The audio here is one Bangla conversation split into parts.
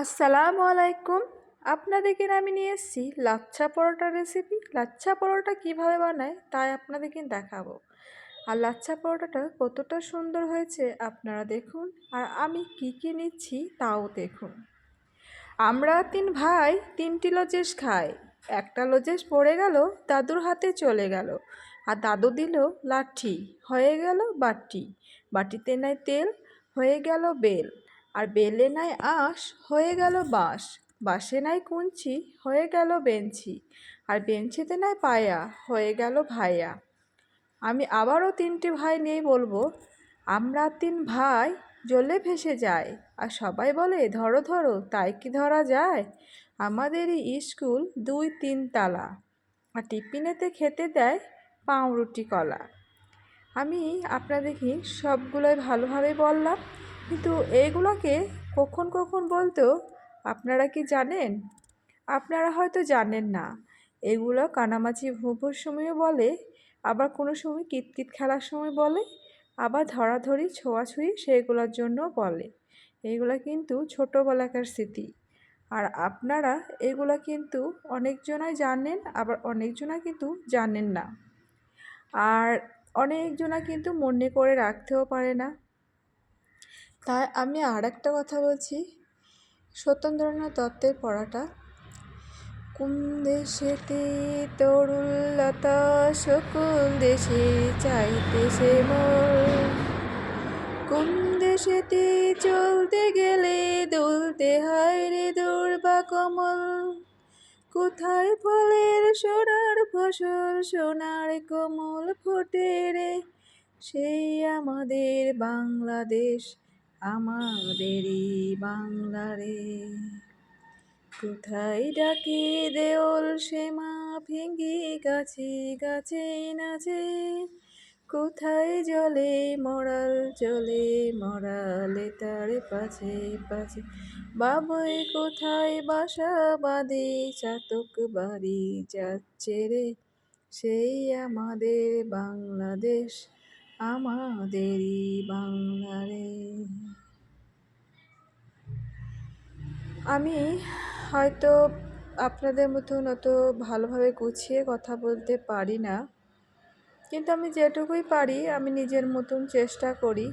আসসালামু আলাইকুম। আপনাদেরকে আমি নিয়ে এসেছি লাচ্ছা পরোটা রেসিপি লাচ্ছা পরোটা কীভাবে বানায় তাই আপনাদেরকে দেখাবো। আর লাচ্ছা পরোটাটা কতটা সুন্দর হয়েছে আপনারা দেখুন। আর আমি কি কি নিচ্ছি তাও দেখুন। আমরা তিন ভাই তিনটি লজেস খাই। একটা লজেস পড়ে গেল, দাদুর হাতে চলে গেল। আর দাদু দিল লাঠি, হয়ে গেল বাটি। বাটিতে নাই তেল, হয়ে গেল বেল। আর বেলে নাই আঁশ হয়ে গেল বাঁশ, বাঁশে নাই কুঞ্চি হয়ে গেল বেঞ্চি, আর বেঞ্চিতে নাই পায়া হয়ে গেল ভাইয়া আমি আবারও তিনটি ভাই নিয়েই বলব, আমরা তিন ভাই জলে ভেসে যাই, আর সবাই বলে, ধরো ধরো, তাই কি ধরা যায়? আমাদেরই স্কুল দুই তিন তালা আর টিফিনেতে খেতে দেয় পাউরুটি কলা। আমি আপনাদেরকে সবগুলোই ভালোভাবে বললাম। কিন্তু এইগুলোকে কখন কখন বলতো আপনারা কি জানেন? আপনারা হয়তো জানেন না। এগুলো কানামাছি ভুভুর সময়ও বলে, আবার কোনো সময় কিতকিত খেলার সময় বলে, আবার ধরাধরি, ছোঁয়াছুঁয়ি সেগুলোর জন্য বলে। এইগুলো কিন্তু ছোটোবেলাকার স্মৃতি। আর আপনারা এগুলো কিন্তু অনেকজনাই জানেন, আবার অনেকজনা কিন্তু জানেন না। আর অনেকজনা কিন্তু মনে করে রাখতেও পারে না। তাই আমি আর একটা কথা বলছি। সত্যেন্দ্রনাথ দত্তের পড়াটা। কোন দেশেতে তরুলতা সকল দেশে চাইতেছে মোর কোন দেশেতে চলতে গেলে দুলতে হয় রে দুর্বা কমল। কোথায় ফলের সোনার ফসল, সোনার কমল ফোটে রে? সেই আমাদের বাংলাদেশ। আমাদেরই বাংলারে। কোথায় ডাকে দেওল শ্যামা ভেঙ্গে গাছে গাছে নাচে। কোথায় জলে মরাল, জলে মরালে তার পাছে পাছে। বাবুই কোথায় বাসা বাঁধে, চাতক বাড়ি যাচ্ছে রে। সেই আমাদের বাংলাদেশ। আমাদেরই বাংলারে। আমি হয়তো আপনাদের মতন অত ভালোভাবে গুছিয়ে কথা বলতে পারি না, কিন্তু আমি যেটুকুই পারি আমি নিজের মতন চেষ্টা করি।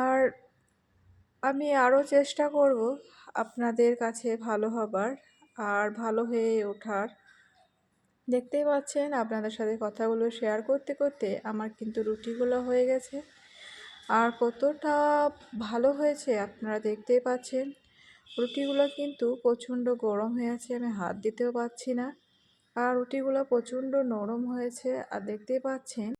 আর আমি আরও চেষ্টা করব আপনাদের কাছে ভালো হবার, আর ভালো হয়ে ওঠার। দেখতেই পাচ্ছেন, আপনাদের সাথে কথাগুলো শেয়ার করতে করতে আমার কিন্তু রুটিগুলো হয়ে গেছে। আর কতটা ভালো হয়েছে আপনারা দেখতেই পাচ্ছেন। রুটিগুলো কিন্তু প্রচণ্ড গরম হয়ে আছে আমি হাত দিতেও পাচ্ছি না। আর রুটিগুলো প্রচণ্ড নরম হয়েছে, আর দেখতেই পাচ্ছেন।